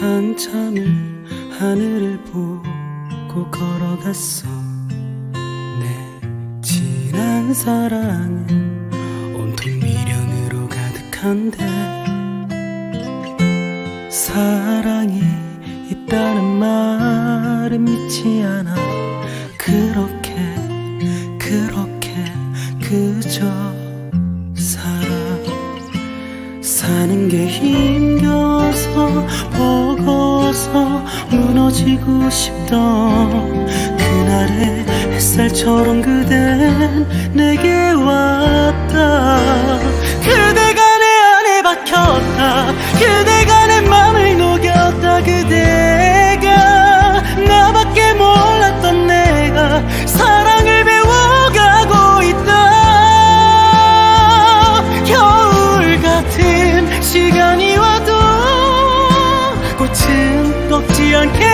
한참을 하늘을 보고 걸어갔어. 내 진한 사랑은 온통 미련으로 가득한데 사랑이 있다는 말은 믿지 않아. 그렇게 그렇게 그저 살아. 사는 게 힘겨워서 무너지고 싶던 그날의 햇살처럼 그댄 내게 왔다. 그대가 내 안에 박혔다. 그대가 내 맘을 녹였다. 그대가 나밖에 몰랐던 내가 사랑을 배워가고 있다. 겨울 같은 시간이 와도 꽃은 꺾지 않겠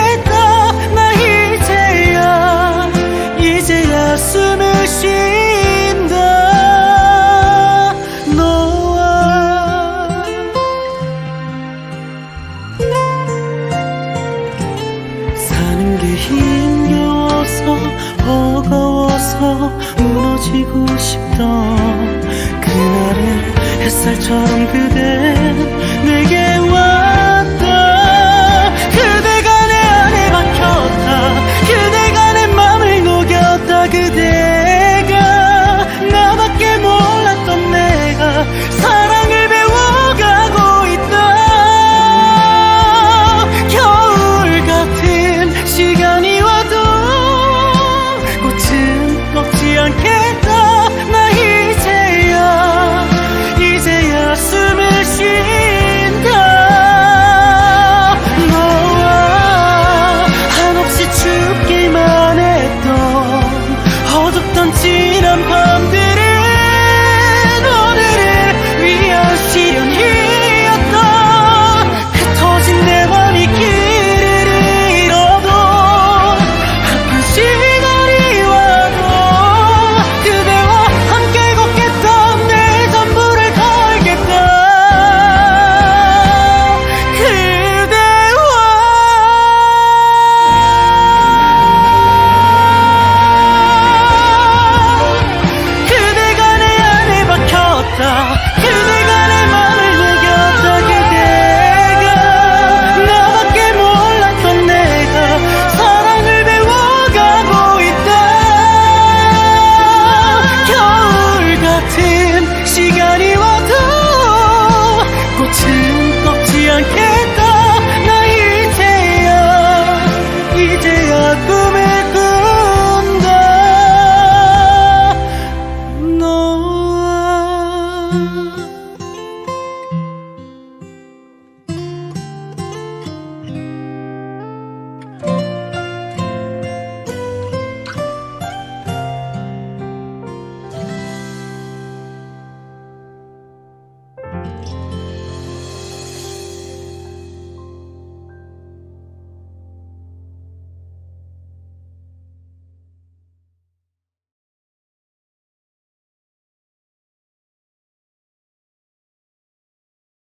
힘겨워서 버거워서 무너지고 싶던 그날의 햇살처럼 그대 내게